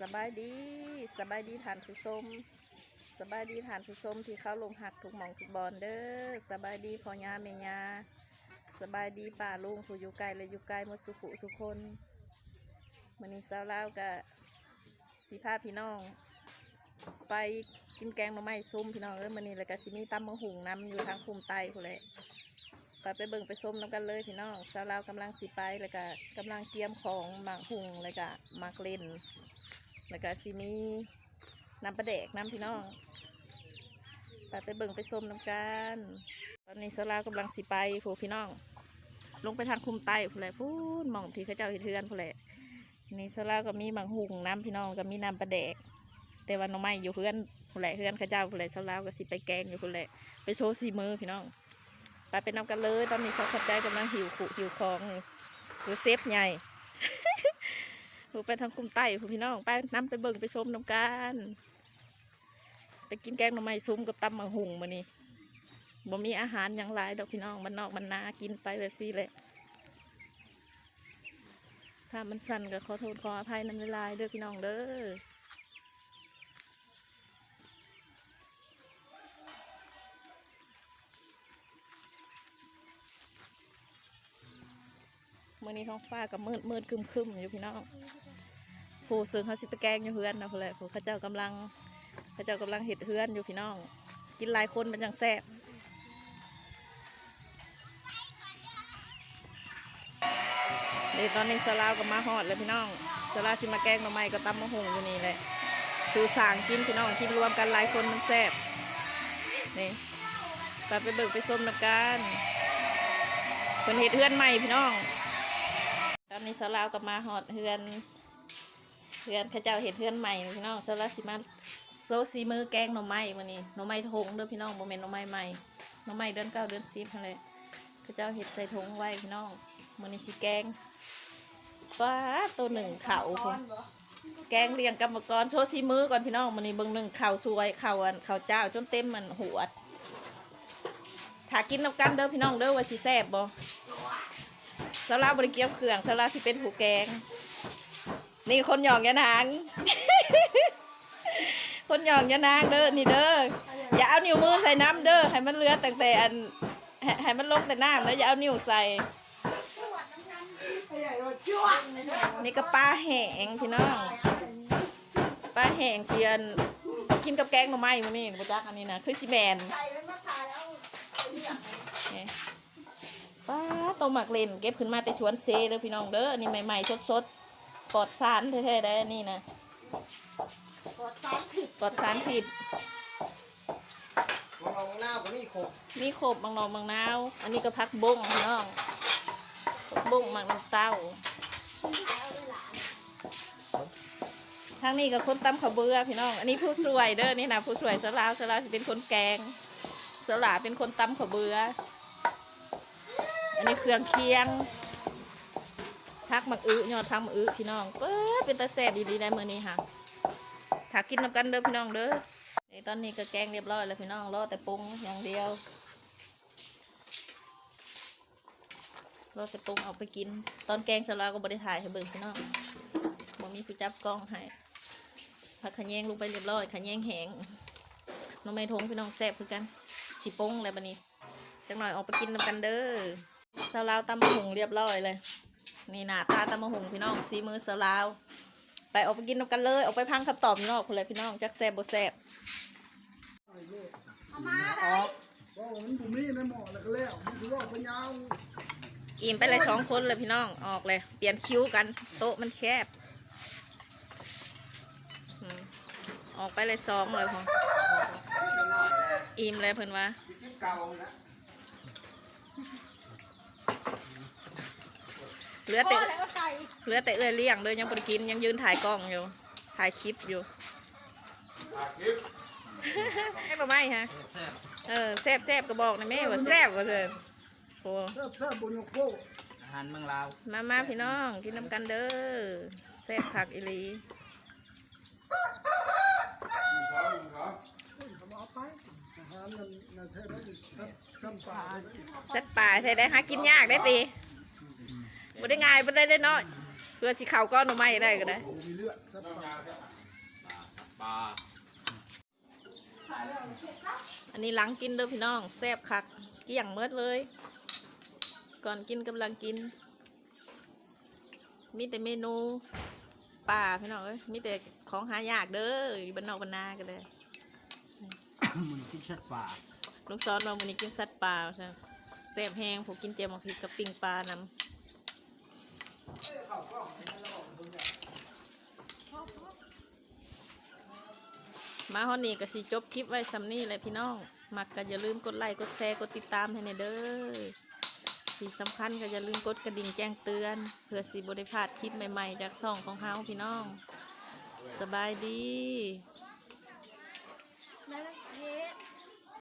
สบายดีสบายดีทานผู้ชมสบายดีทานผู้ชมที่เข้าลงหักทุกหมองทุกบอลเด้อสบายดีพ่อยาเมียาสบายดีป่าลุงผู้อยู่ไกลและอยู่ไกลหมดสุขุสุคนมื้อนี้สาวลาวกับสีผ้าพี่น้อง ไปกินแกงหน่อไม้ส้มพี่น้องเอ้ยมื้อนี้แล้วก็สิมีตำมะหุงน้ำอยู่ทางคุมไตพุ่นแหละไปไปเบิ่งไปส้มน้ำกันเลยพี่น้องสาวลาวกำลังสิไปแล้วก็กำลังเตรียมของหมากหุงแล้วก็หมากเล่น แล้วก็สิมีน้ำปลาแดกน้ำพี่น้องไปไปเบิ่งไปส้มน้ำกัน ตอนนี้สาวลากำลังสิไปผู้พี่น้อง ลงไปทางคุมไตผู้แหละพูนหมองที่เขาเจ้าเฮ็ดเทือนผู้แหละนี่สาวลาก็มีหมากหุงน้ำพี่น้องก็มีน้ำปลาแดก แต่ว่าน้องไม้อยู่เพื่อนผู้แหละเพื่อนเขาเจ้าผู้แหละสาวลาก็สิไปแกงอยู่ผู้แหละไปโชว์สีมือพี่น้อง ไปเป็นน้ำกันเลย ตอนนี้เขาขับใจกำลังหิวขู่หิวของอยู่คือเซฟใหญู่ไปทางกลุ่มใต้ผู้พี่น้องไปน้ำไปเบิ่งไปชมน้ำกันไปกินแกงหน่อไม้ซุ้มกับตำมังหุงมานี่บ่มีอาหารอย่างไรดอกพี่น้องมันนอกมันนากินไปแบบซี่เลยถ้ามันสั่นก็ขอโทษขออภัยน้ำลายเด้อพี่น้องเด้อ มื่อนี้ท้องฟ้ากับมืดมืดคึมคึมอยู่พี่น้องผู้ซึ่งเขาสิไปแกงอยู่เฮือนนะเพื่อนแหละผู้เขาเจ้ากำลังเขาเจ้ากำลังเห็ดเฮือนอยู่พี่น้อง กินหลายคนมันจังแซ่บนี่ตอนนี้สลาวกับมาฮอดเลยพี่น้องสลาวสิมาแกงหน่อไม้ก็ตำมะฮงอยู่นี่แหละคือสางกินพี่น้องกินรวมกันหลายคนมันแซ่บนี่ไปไปเบิกไปส้มน้ำกันคนเห็ดเฮือนใหม่พี่น้อง อนนี้สาวลาวกับมาหอดเฮือนเฮือนข้าเจ้าเห็ดเฮือนใหม่พี่น้องสาวลาวสิมาโซซีมือแกงหน่อไม้วันนี้หน่อไม้ทงเด้อพี่น้องโมเมนหน่อไม้ใหม่หน่อไม้เดือนเก้าเดือนสิบนั่นแหละเข้าเจ้าเห็ดใส่ทงไว้พี่น้องวันนี้สิแกงป้าตัวหนึ่งเข่าคนแกงเรียงกรรมกรโชว์ซีมือก่อนพี่น้องวันนี้เบิ่งหนึ่งเข่าสวยเข่าอันเข่าเจ้าจนเต็มมันหัวถ้ากินน้ำกันเด้อพี่น้องเด้อว่าสิแซ่บบ่ สลาบริเกียมเครื่องสลาสิเป็นผู้แกง นี่คนหยองยานาง คนหยองยานางเด้อนี่เด้ออย่าเอานิ้วมือใส่น้ำเด้อให้มันเลือแต่แต่อันให้มันลงแต่น้ำแล้วอย่าเอานิ้วใส่ นี่ก็ปลาแห้งพี่น้องปลาแห้งเชียนกินกับแกงหน่อไม้มื้อนี้บ่จักอันนี้นะคือสิแมน ป้าต้มหมักเลนเก็บขึ้นมาแต่สวนเซเลยพี่น้องเด้ออันนี้ใหม่ๆสดๆปลอดสารแท้ๆได้อันนี่นะปลอดสารผิดมองลงหน้าก็มีขบมีขบบางนองบางนาว อันนี้ก็พักบุ้งพี่น้องผักบุ้งหมักน้ำเต้า ทางนี้ก็คนตำข้าวเบื่อพี่น้อง อันนี้ผู้สวยเด้อนี่นะผู้สวยสลาวสลาวจะเป็นคนแกงสลาเป็นคนตำข้าวเบื่อ อันนี้เครื่องเคียงพักมักอึยอดพักมักอึพี่น้องเปิดเป็นตาแซ่บดีๆได้มื้อนี้ค่ะถ้ากินน้ำกันเด้อพี่น้องเด้อไอ้ตอนนี้ก็แกงเรียบร้อยแล้วพี่น้องรอแต่ปรุงอย่างเดียวรอแต่ปรุงเอาไปกิน ตอนแกงสลาก็บริถ่ายให้เบิ่งพี่น้องบ่มีผู้จับกล้องให้ผักขะแยงลงไปเรียบร้อยขะแยงแห้งน้องไม้ทงพี่น้องแซ่บคือกันสีปงอะไรบัดนี้จังหน่อยออกไปกินน้ำกันเด้อ สลาวตำมะหุงเรียบร้อยเลย นี่หน้าตาตำมะหุงพี่น้องสีมือสลาว ไปออกไปกินน้ำกันเลยออกไปพังคำตอบพี่น้องคนเลยพี่น้องจักแซ่บบ่แซ่บออกก็มันบุมีในหมอแล้วก็แล้วมันคือว่าปัญญาอิ่มไปเลยสองคนเลยพี่น้องออกเลย เปลี่ยนคิ้วกัน โต๊ะมันแคบอืมออกไปเลยสองเลยพออิ่มเลยเพิ่นว่าคลิปเก่านะเหลือแต่เหลือแต่เอื้อยเลี้ยงเลยยังบ่ได้กินยังยืนถ่ายกล้องอยู่ ถ่ายคลิปอยู่ให้มาไหมฮะ เออแซ่บแซ่บก็บอกนะแม่ว่าแซ่บก็เลยโอ้ถ้าถ้าบุญโยโก้อาหารเมืองลาว มามาพี่น้องกินน้ำกันเด้อแซ่บผักอีหลีเอาไปอาหารนั่นนั่นแท้แล้วสัตว์สัตว์ป่าเลยเซ็ตป่าใช่ได้หากินยากได้ปี บ่ได้ง่ายบ่ได้ได้น้อยเพื่อสิเข่าก้อนหน่อไม้ได้ก็ได้มีเลือดสัตว์ป่าปลาอันนี้หลังกินเด้อพี่น้องแซ่บคักเกลี่ยงเมิดเลย ก่อนกินกำลังกิน มีแต่เมนูป่าพี่น้องเอ้ยมีแต่ของหายากเด้ออยู่บ้านนอกบ้านนากันเลยมันกินชัดป่าลุงซอนมาวันนี้กินสัตว์ป่าใช่แซ่บแห้งผมกินเจยมของพริกกับปิ้งปลานำ มาฮอนนี่ก็สิจบคลิปไว้ซ้ำนี่เลยพี่น้อง มักก็อย่าลืมกดไลค์กดแชร์กดติดตามให้ในเด้อที่สำคัญก็อย่าลืมกดกระดิ่งแจ้งเตือน เพื่อสิบริพลาดคลิปใหม่ๆ จากซ่องของเฮาพี่น้อง สบายดี